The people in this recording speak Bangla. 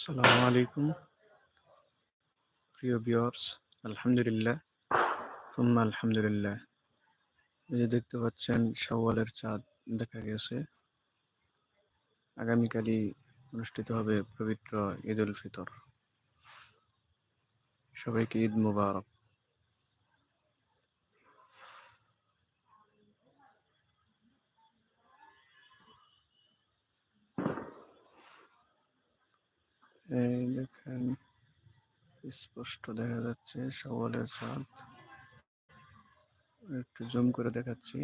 আসসালামু আলাইকুম। প্রিয় বিয়ার্স আলহামদুলিল্লাহ। সুম্মা আলহামদুলিল্লাহ। যে দেখতে পাচ্ছেন সওয়ালের চাঁদ দেখা গেছে। আগামীকালই অনুষ্ঠিত হবে পবিত্র ঈদ উল ফিতর। সবাইকে ঈদ মুবারক। এই দেখেন স্পষ্ট দেখা যাচ্ছে সবলের চাঁদ একটু জুম করে দেখাচ্ছি।